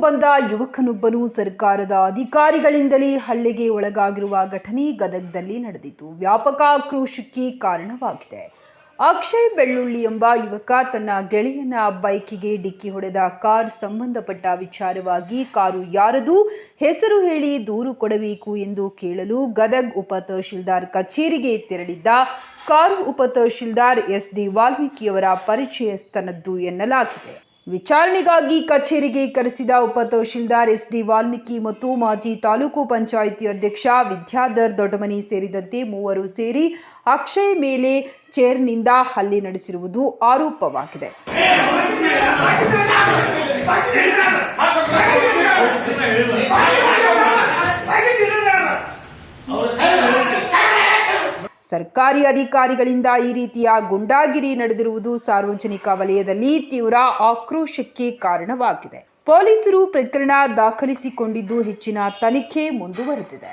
ಬಂದ ಯುವಕನೊಬ್ಬನು ಸರ್ಕಾರದ ಅಧಿಕಾರಿಗಳಿಂದಲೇ ಹಲ್ಲೆಗೆ ಒಳಗಾಗಿರುವ ಘಟನೆ ಗದಗದಲ್ಲಿ ನಡೆದಿತು ವ್ಯಾಪಕ ಆಕ್ರೋಶಕ್ಕೆ ಕಾರಣವಾಗಿದೆ. ಅಕ್ಷಯ್ ಬೆಳ್ಳುಳ್ಳಿ ಎಂಬ ಯುವಕ ತನ್ನ ಗೆಳೆಯನ ಬೈಕಿಗೆ ಡಿಕ್ಕಿ ಹೊಡೆದ ಕಾರ್ ಸಂಬಂಧಪಟ್ಟ ವಿಚಾರವಾಗಿ ಕಾರು ಯಾರದು ಹೆಸರು ಹೇಳಿ ದೂರು ಕೊಡಬೇಕು ಎಂದು ಕೇಳಲು ಗದಗ್ ಉಪ ತಹಶೀಲ್ದಾರ್ ಕಚೇರಿಗೆ ತೆರಳಿದ್ದ ಕಾರು ಉಪ ತಹಶೀಲ್ದಾರ್ ಎಸ್ ಡಿ ವಾಲ್ಮೀಕಿಯವರ ಪರಿಚಯಸ್ಥನದ್ದು ಎನ್ನಲಾಗಿದೆ. ವಿಚಾರಣೆಗಾಗಿ ಕಚೇರಿಗೆ ಕರೆಸಿದ ಉಪ ತಹಶೀಲ್ದಾರ್ ಎಸ್ ಡಿ ವಾಲ್ಮೀಕಿ ಮತ್ತು ಮಾಜಿ ತಾಲೂಕು ಪಂಚಾಯಿತಿ ಅಧ್ಯಕ್ಷ ವಿದ್ಯಾಧರ್ ದೊಡ್ಡಮನಿ ಸೇರಿದಂತೆ ಮೂವರು ಸೇರಿ ಅಕ್ಷಯ್ ಮೇಲೆ ಚೇರ್ನಿಂದ ಹಲ್ಲೆ ನಡೆಸಿರುವುದು ಆರೋಪವಾಗಿದೆ. ಸರ್ಕಾರಿ ಅಧಿಕಾರಿಗಳಿಂದ ಈ ರೀತಿಯ ಗುಂಡಾಗಿರಿ ನಡೆದಿರುವುದು ಸಾರ್ವಜನಿಕ ವಲಯದಲ್ಲಿ ತೀವ್ರ ಆಕ್ರೋಶಕ್ಕೆ ಕಾರಣವಾಗಿದೆ. ಪೊಲೀಸರು ಪ್ರಕರಣ ದಾಖಲಿಸಿಕೊಂಡಿದ್ದು ಹೆಚ್ಚಿನ ತನಿಖೆ ಮುಂದುವರೆದಿದೆ.